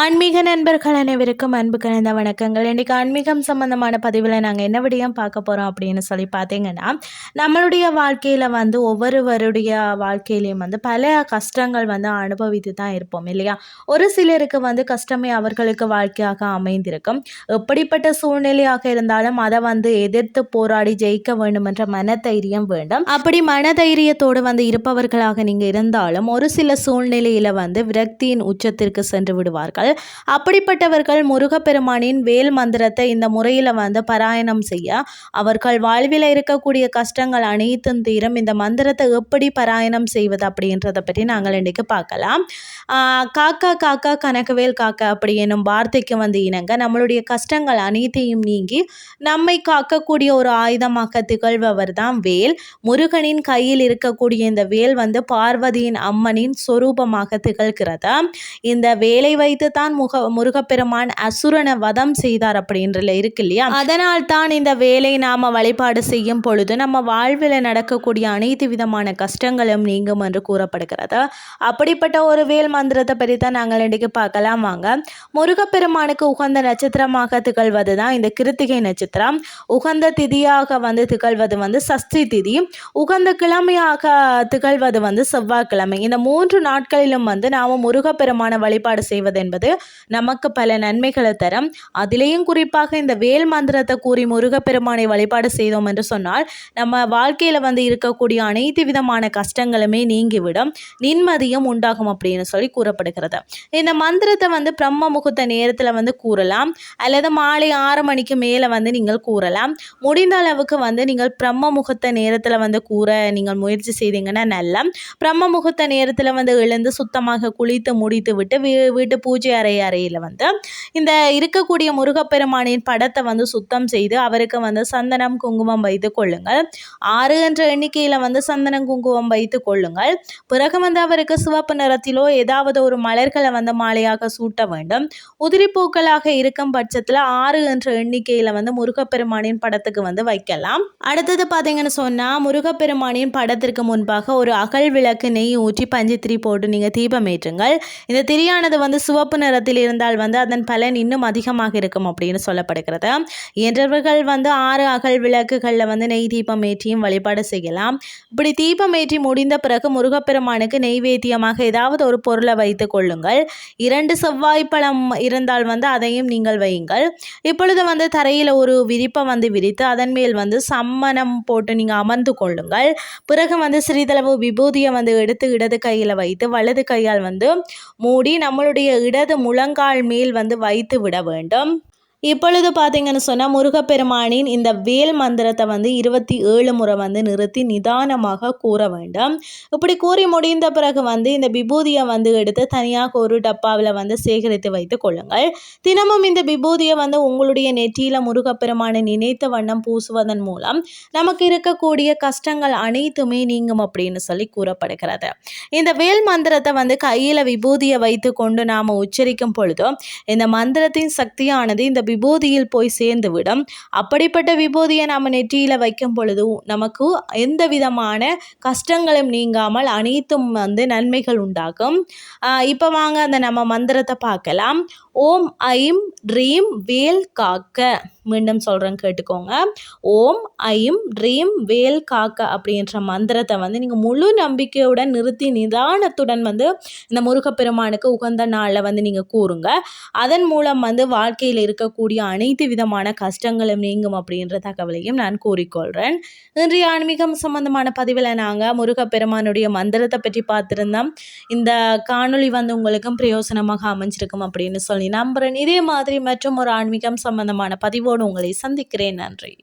ஆன்மீக நண்பர்கள் அனைவருக்கும் அன்பு கலந்த வணக்கங்கள். இன்றைக்கி ஆன்மீகம் சம்மந்தமான பதிவில் நாங்கள் என்ன விடயம் பார்க்க போகிறோம் அப்படின்னு சொல்லி பார்த்தீங்கன்னா நம்மளுடைய வாழ்க்கையில் வந்து ஒவ்வொருவருடைய வாழ்க்கையிலையும் வந்து பல கஷ்டங்கள் வந்து அனுபவித்து தான் இருப்போம் இல்லையா? ஒரு சிலருக்கு வந்து கஷ்டமே அவர்களுக்கு வாழ்க்கையாக அமைந்திருக்கும். எப்படிப்பட்ட சூழ்நிலையாக இருந்தாலும் அதை வந்து எதிர்த்து போராடி ஜெயிக்க வேண்டும் என்ற மனதைரியம் வேண்டும். அப்படி மனதைரியத்தோடு வந்து இருப்பவர்களாக நீங்கள் இருந்தாலும் ஒரு சில சூழ்நிலையில் வந்து விரக்தியின் உச்சத்திற்கு சென்று விடுவார்கள். அப்படிப்பட்டவர்கள் முருகப்பெருமானின் வேல் மந்திரத்தை இந்த முறையில் வந்து பாராயணம் செய்ய அவர்கள் வாழ்வில் இருக்கக்கூடிய கஷ்டங்கள் அனைத்தும் தீரும். இந்த மந்திரத்தை எப்படி பாராயணம் செய்வது அப்படின்றத பற்றி நாங்கள் இன்றைக்கு பார்க்கலாம். காக்கா காக்கா கனகவேல் காக்கா அப்படி என்னும் வார்த்தைக்கு வந்து இணங்க நம்மளுடைய கஷ்டங்கள் அனைத்தையும் நீங்கி நம்மை காக்கக்கூடிய ஒரு ஆயுதமாக திகழ்பவர் தான் வேல். முருகனின் கையில் இருக்கக்கூடிய இந்த வேல் வந்து பார்வதியின் அம்மனின் சொரூபமாக திகழ்கிறது? இந்த வேலை வைத்து தான் முக முருகப்பெருமான் அசுரனை வதம் செய்தார் அப்படின்றல இருக்கு இல்லையா? அதனால் தான் இந்த வேலை நாம வழிபாடு செய்யும் பொழுது நம்ம வாழ்வில் நடக்கக்கூடிய அனைத்து விதமான கஷ்டங்களும் நீங்கும் என்று கூறப்படுகிறது. அப்படிப்பட்ட ஒரு வேல் மந்திரத்தை பற்றி தான் நாங்கள் இன்றைக்கு பார்க்கலாம். வாங்க. முருகப்பெருமானுக்கு உகந்த நட்சத்திரமாக திகழ்வது தான் இந்த கிருத்திகை நட்சத்திரம். உகந்த திதியாக வந்து திகழ்வது வந்து சஷ்டி திதி. உகந்த கிழமையாக திகழ்வது வந்து செவ்வாய்க்கிழமை. இந்த மூன்று நாட்களிலும் வந்து நாம் முருகப்பெருமான வழிபாடு செய்வது என்பது நமக்கு பல நன்மைகளை தரும். அதிலேயும் குறிப்பாக இந்த வேல் மந்திரத்தை கூறி முருகப்பெருமானை வழிபாடு செய்தோம் என்று சொன்னால் நம்ம வாழ்க்கையில் வந்து இருக்கக்கூடிய அனைத்து விதமான கஷ்டங்களுமே நீங்கிவிடும். நிம்மதியும் உண்டாகும் அப்படின்னு சொல்லி கூறப்படுகிறது. இந்த மந்திரத்தை வந்து பிரம்ம முகூர்த்த நேரத்தில் வந்து கூறலாம். அல்லது மாலை ஆறு மணிக்கு மேலே வந்து நீங்கள் கூறலாம். முடிந்த அளவுக்கு வந்து நீங்கள் பிரம்ம முகூர்த்த நேரத்தில் வந்து கூற நீங்கள் முயற்சி செய்தீங்கன்னா நல்ல. பிரம்ம முகூர்த்த நேரத்தில் வந்து எழுந்து சுத்தமாக குளித்து முடித்து விட்டு வீ வீட்டு பூஜை அறை அறையில் வந்து இந்த இருக்கக்கூடிய முருகப்பெருமானின் படத்தை வந்து சுத்தம் செய்து அவருக்கு வந்து சந்தனம் குங்குமம் வைத்து கொள்ளுங்கள். ஆறு என்ற எண்ணிக்கையில் வந்து சந்தனம் குங்குமம் வைத்து கொள்ளுங்கள். பிறகு வந்து அவருக்கு சிவப்பு நிறத்திலோ ஏதாவது ஒரு மலர்களை வந்து மாலையாக சூட்ட வேண்டும். உதிரி பூக்களாக இருக்கும் பட்சத்தில் ஆறு என்ற எண்ணிக்கையில் வந்து முருகப்பெருமானின் படத்துக்கு வந்து வைக்கலாம். அடுத்தது பார்த்தீங்கன்னு சொன்னால் முருகப்பெருமானின் படத்திற்கு முன்பாக ஒரு அகல் விளக்கு நெய் ஊற்றி பஞ்சத்திரி போட்டு நீங்கள் தீபம் ஏற்றுங்கள். இந்த திரியானது வந்து சிவப்பு நிறத்தில் இருந்தால் வந்து அதன் பலன் இன்னும் அதிகமாக இருக்கும் அப்படின்னு சொல்லப்படுகிறது. என்றவர்கள் வந்து ஆறு அகல் விளக்குகளில் வந்து நெய் தீபம் ஏற்றியும் வழிபாடு செய்யலாம். இப்படி தீபம் ஏற்றி முடிந்த பிறகு முருகப்பெருமானுக்கு நெய்வேத்தியமாக ஏதாவது ஒரு பொருளை வைத்து கொள்ளுங்கள். இரண்டு செவ்வாய் பழம் இருந்தால் வந்து அதையும் நீங்கள் வையுங்கள். இப்பொழுது வந்து தரையில் ஒரு விரிப்பை வந்து விரித்து அதன் மேல் வந்து சம்மணம் போட்டு நீங்கள் அமர்ந்து கொள்ளுங்கள். பிறகு வந்து சிறிதளவு விபூதியை வந்து எடுத்து இடது கையில் வைத்து வலது கையால் வந்து மூடி நம்மளுடைய இடது முழங்கால் மேல் வந்து வைத்து விட வேண்டும். இப்பொழுது பார்த்தீங்கன்னு சொன்னால் முருகப்பெருமானின் இந்த வேல் மந்திரத்தை வந்து இருபத்தி ஏழு முறை வந்து நிறுத்தி நிதானமாக கூற வேண்டும். இப்படி கூறி முடிந்த பிறகு வந்து இந்த விபூதியை வந்து எடுத்து தனியாக ஒரு டப்பாவில் வந்து சேகரித்து வைத்து கொள்ளுங்கள். தினமும் இந்த விபூதியை வந்து உங்களுடைய நெற்றியில் முருகப்பெருமானை நினைத்த வண்ணம் பூசுவதன் மூலம் நமக்கு இருக்கக்கூடிய கஷ்டங்கள் அனைத்துமே நீங்கும் அப்படின்னு சொல்லி கூறப்படுகிறது. இந்த வேல் மந்திரத்தை வந்து கையில் விபூதியை வைத்து கொண்டு நாம் உச்சரிக்கும் பொழுதும் இந்த மந்திரத்தின் சக்தியானது இந்த விபூதியில் போய் சேர்ந்துவிடும். அப்படிப்பட்ட விபூதியை நாம் நெற்றியில் வைக்கும் பொழுது நமக்கு எந்த விதமான கஷ்டங்களும் நீங்காமல் அனைத்தும் வந்து நன்மைகள் உண்டாகும். இப்போ வாங்க அந்த நம்ம மந்திரத்தை பார்க்கலாம். ஓம் ஐம் ட்ரீம் வேல் காக்க. மீண்டும் சொல்கிறேன் கேட்டுக்கோங்க. ஓம் ஐம் ட்ரீம் வேல் காக்க அப்படின்ற மந்திரத்தை வந்து நீங்கள் முழு நம்பிக்கையுடன் நிறுத்தி நிதானத்துடன் வந்து இந்த முருகப்பெருமானுக்கு உகந்த நாளில் வந்து நீங்கள் கூறுங்க. அதன் மூலம் வந்து வாழ்க்கையில் இருக்க இருக்கக்கூடிய அனைத்து விதமான கஷ்டங்களும் நீங்கும் அப்படின்ற தகவலையும் நான் கூறிக்கொள்கிறேன் இன்றைய ஆன்மீகம் சம்பந்தமான பதிவில் நாங்கள் முருகப்பெருமானுடைய மந்திரத்தை பற்றி பார்த்துருந்தோம். இந்த காணொளி வந்து உங்களுக்கும் பிரயோசனமாக அமைஞ்சிருக்கும் அப்படின்னு சொல்லி நம்புகிறேன் இதே மாதிரி மற்றும் ஒரு ஆன்மீகம் சம்பந்தமான பதிவோடு உங்களை சந்திக்கிறேன். நன்றி.